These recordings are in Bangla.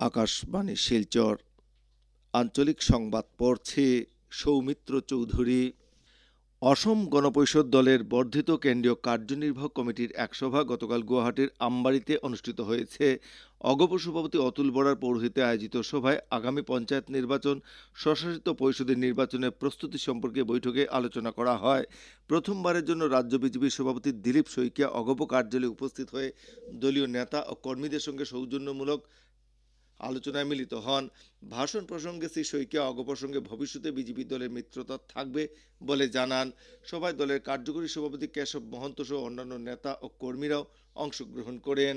আকাশবাণী শিলচর। আঞ্চলিক সংবাদ পড়ছে সৌমিত্র চৌধুরী। অসম গণপরিষদ দলের বর্ধিত কেন্দ্রীয় কার্যনির্বাহক কমিটির এক সভা গতকাল গুয়াহাটির আমবাড়িতে অনুষ্ঠিত হয়েছে। অগপ সভাপতি অতুল বরার পৌরোহিত্যে আয়োজিত সভায় আগামী পঞ্চায়েত নির্বাচন, স্বশাসিত পরিষদের নির্বাচনের প্রস্তুতি সম্পর্কে বৈঠকে আলোচনা করা হয়। প্রথমবারের জন্য রাজ্য বিজেপির সভাপতি দিলীপ শইকিয়া অগপ কার্যালয়ে উপস্থিত হয়ে দলীয় নেতা ও কর্মীদের সঙ্গে সৌজন্যমূলক আলোচনায় মিলিত হন। ভাষণ প্রসঙ্গে শ্রী শইকিয়া অগ প্রসঙ্গে ভবিষ্যতে বিজেপি দলের মিত্রতা থাকবে বলে জানান। সভায় দলের কার্যকরী সভাপতি কেশব মহন্ত সহ অন্যান্য নেতা ও কর্মীরাও অংশগ্রহণ করেন।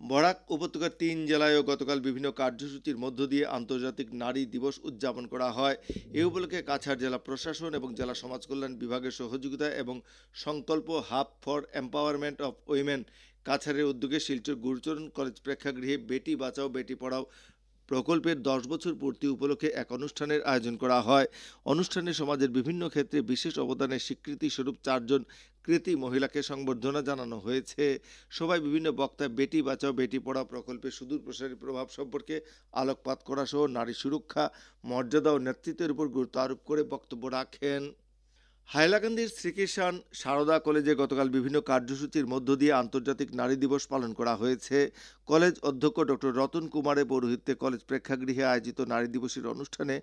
বরাক উপত্যকার তিন জেলায়ও গতকাল বিভিন্ন কার্যসূচির মধ্য দিয়ে আন্তর্জাতিক নারী দিবস উদযাপন করা হয়। এ উপলক্ষে কাছাড় জেলা প্রশাসন এবং জেলা সমাজ কল্যাণ বিভাগের সহযোগিতা এবং Sankalp hub for empowerment of women কাছাড়ের উদ্যোগে শিলচর গুরুচরণ কলেজ প্রেক্ষাগৃহে বেটি বাঁচাও, বেটি পড়াও প্রকল্পের দশ বছর পূর্তি উপলক্ষে এক অনুষ্ঠানের আয়োজন করা হয়। অনুষ্ঠানে সমাজের বিভিন্ন ক্ষেত্রে বিশেষ অবদানের স্বীকৃতি স্বরূপ চারজন কৃতি মহিলাকে সংবর্ধনা জানানো হয়েছে। সবাই বিভিন্ন বক্তায় বেটি বাঁচাও, বেটি পড়াও প্রকল্পের সুদূর প্রসারী প্রভাব সম্পর্কে আলোকপাত করা সহ নারী সুরক্ষা, মর্যাদা ও নেতৃত্বের উপর গুরুত্ব আরোপ করে বক্তব্য রাখেন। হাইলাকান্দির শ্রীকৃষ্ণ সারদা কলেজে গতকাল বিভিন্ন কার্যসূচির মধ্য দিয়ে আন্তর্জাতিক নারী দিবস পালন করা হয়েছে। কলেজ অধ্যক্ষ ডক্টর রতন কুমারের পৌরোহিত্যে কলেজ প্রেক্ষাগৃহে আয়োজিত নারী দিবসের অনুষ্ঠানে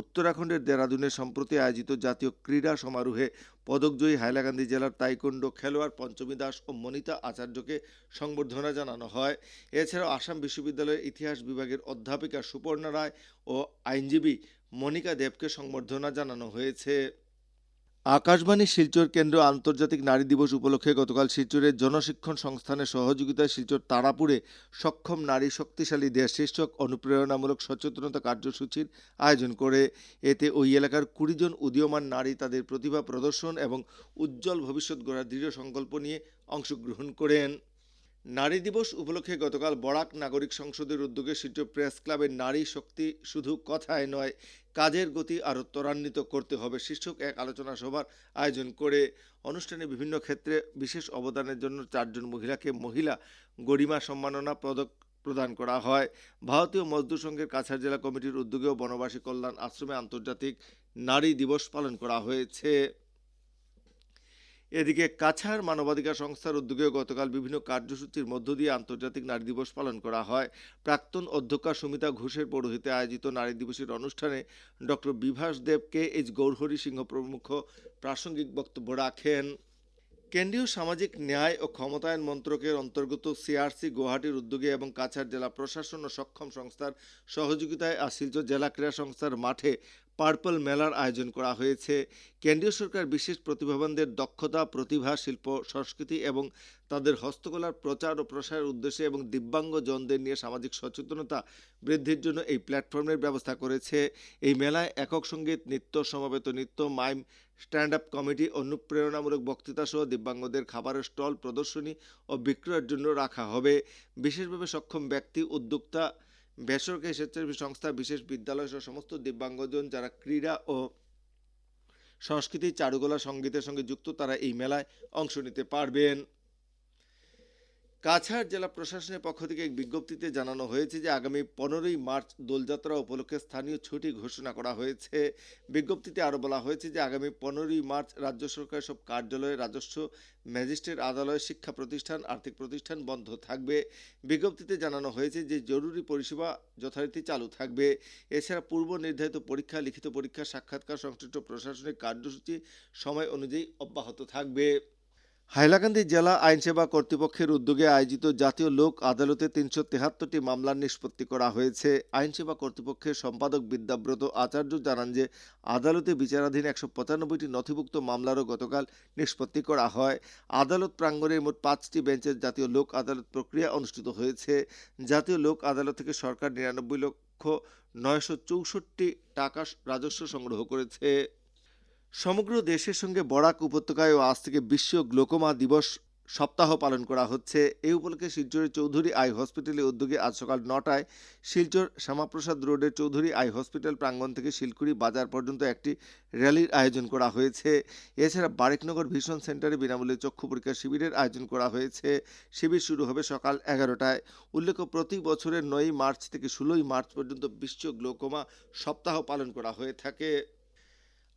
উত্তরাখণ্ডের দেরাদুনে সম্প্রতি আয়োজিত জাতীয় ক্রীড়া সমারোহে পদকজয়ী হাইলাকান্দি জেলার তাইকোন্ডো খেলোয়াড় পঞ্চমী দাস ও মনিতা আচার্যকে সংবর্ধনা জানানো হয়। এছাড়াও আসাম বিশ্ববিদ্যালয়ের ইতিহাস বিভাগের অধ্যাপিকা সুপর্ণা রায় ও আইনজীবী মনিকা দেবকে সংবর্ধনা জানানো হয়েছে। আকাশবাণী শিলচর কেন্দ্র আন্তর্জাতিক নারী দিবস উপলক্ষে গতকাল শিলচরের জনশিক্ষণ সংস্থানের সহযোগিতায় শিলচর তারাপুরে সক্ষম নারী শক্তিশালী দেশ শীর্ষক অনুপ্রেরণামূলক সচেতনতা কার্যসূচির আয়োজন করে। এতে ওই এলাকার কুড়িজন উদীয়মান নারী তাদের প্রতিভা প্রদর্শন এবং উজ্জ্বল ভবিষ্যৎ গড়ার দৃঢ় সংকল্প নিয়ে অংশগ্রহণ করেন। নারী দিবস উপলক্ষে গতকাল বরাক নাগরিক সংসদের উদ্যোগে শিলচর প্রেস ক্লাবের নারী শক্তি শুধু কথায় নয়, কাজের গতি আরও ত্বরান্বিত করতে হবে শীর্ষক এক আলোচনা সভার আয়োজন করে। অনুষ্ঠানে বিভিন্ন ক্ষেত্রে বিশেষ অবদানের জন্য চারজন মহিলাকে মহিলা গরিমা সম্মাননা পদক প্রদান করা হয়। ভারতীয় মজদুর সংঘের কাছাড় জেলা কমিটির উদ্যোগেও বনবাসী কল্যাণ আশ্রমে আন্তর্জাতিক নারী দিবস পালন করা হয়েছে। এদিকে কাছাড় মানবাধিকার সংস্থার উদ্যোগে গতকাল বিভিন্ন কার্যসূচির মধ্য দিয়ে আন্তর্জাতিক নারী দিবস পালন করা হয়। প্রাক্তন অধ্যক্ষা সুমিতা ঘোষের পৌরোহিত্যে আয়োজিত নারী দিবসের অনুষ্ঠানে doctor Bibhas Deb K H Gourhari Singha প্রমুখ প্রাসঙ্গিক বক্তব্য রাখেন। কেন্দ্রীয় সামাজিক ন্যায় ও ক্ষমতায়ন মন্ত্রকের অন্তর্গত সিআরসি গুয়াহাটির উদ্যোগে এবং কাছাড় জেলা প্রশাসন ও সক্ষম সংস্থার সহযোগিতায় আজ শিলচর জেলা ক্রীড়া সংস্থার মাঠে পার্পল মেলার আয়োজন করা হয়েছে। কেন্দ্রীয় সরকার বিশেষ প্রতিভাবানদের দক্ষতা, প্রতিভা, শিল্প, সংস্কৃতি এবং তাদের হস্তকলার প্রচার ও প্রসারের উদ্দেশ্যে এবং দিব্যাঙ্গজনদের নিয়ে সামাজিক সচেতনতা বৃদ্ধির জন্য এই প্ল্যাটফর্মের ব্যবস্থা করেছে। এই মেলায় একক সংগীত, নৃত্য, সমবেত নৃত্য, মাইম স্ট্যান্ড আপ কমিটি অনুপ্রেরণামূলক বক্তৃতা সহ দিব্যাঙ্গদের খাবারের স্টল, প্রদর্শনী ও বিক্রয়ের জন্য রাখা হবে। বিশেষভাবে সক্ষম ব্যক্তি, উদ্যোক্তা বেসরকারি স্বেচ্ছাসেবী সংস্থা, বিশেষ বিদ্যালয় সহ সমস্ত দিব্যাঙ্গজন যারা ক্রীড়া ও সংস্কৃতি চারুকলা, সঙ্গীতের সঙ্গে যুক্ত, তারা এই মেলায় অংশ নিতে পারবেন। কাছাড় জেলা প্রশাসনের পক্ষ থেকে এক বিজ্ঞপ্তিতে জানানো হয়েছে যে আগামী পনেরোই মার্চ দোলযাত্রা উপলক্ষে স্থানীয় ছুটি ঘোষণা করা হয়েছে। বিজ্ঞপ্তিতে আরও বলা হয়েছে যে আগামী পনেরোই মার্চ রাজ্য সরকারের সব কার্যালয়ে রাজস্ব, ম্যাজিস্ট্রেট আদালত শিক্ষা প্রতিষ্ঠান, আর্থিক প্রতিষ্ঠান বন্ধ থাকবে। বিজ্ঞপ্তিতে জানানো হয়েছে যে জরুরি পরিষেবা যথারীতি চালু থাকবে। এছাড়া পূর্ব নির্ধারিত পরীক্ষা, লিখিত পরীক্ষা, সাক্ষাৎকার সংশ্লিষ্ট প্রশাসনিক কার্যসূচি সময় অনুযায়ী অব্যাহত থাকবে। হাইলাকান্দি জেলা আইনসেবা কর্তৃপক্ষের উদ্যোগে আয়োজিত জাতীয় লোক আদালতে তিনশো তেহাত্তরটি মামলার নিষ্পত্তি করা হয়েছে। আইনসেবা কর্তৃপক্ষের সম্পাদক বিদ্যাব্রত আচার্য জানান যে, আদালতে বিচারাধীন একশো পঁচানব্বইটি নথিভুক্ত মামলারও গতকাল নিষ্পত্তি করা হয়। আদালত প্রাঙ্গণে মোট পাঁচটি বেঞ্চের জাতীয় লোক আদালত প্রক্রিয়া অনুষ্ঠিত হয়েছে। জাতীয় লোক আদালত থেকে সরকার নিরানব্বই লক্ষ নয়শো চৌষট্টি টাকা রাজস্ব সংগ্রহ করেছে। সমগ্র দেশের সঙ্গে বরাক উপত্যকায়ও আজ থেকে বিশ্ব গ্লোকোমা দিবস সপ্তাহ পালন করা হচ্ছে। এই উপলক্ষে শিলচরের চৌধুরী আই হসপিটালে উদ্যোগে আজ সকাল নটায় শিলচর শ্যামাপ্রসাদ রোডের চৌধুরী আই হসপিটাল প্রাঙ্গণ থেকে শিলকুড়ি বাজার পর্যন্ত একটি র্যালির আয়োজন করা হয়েছে। এছাড়া বারেকনগর ভিশন সেন্টারে বিনামূল্যে চক্ষু পরীক্ষা শিবিরের আয়োজন করা হয়েছে। শিবির শুরু হবে সকাল এগারোটায়। উল্লেখ্য, প্রতি বছরের নয়ই মার্চ থেকে ষোলোই মার্চ পর্যন্ত বিশ্ব গ্লোকোমা সপ্তাহ পালন করা হয়ে থাকে।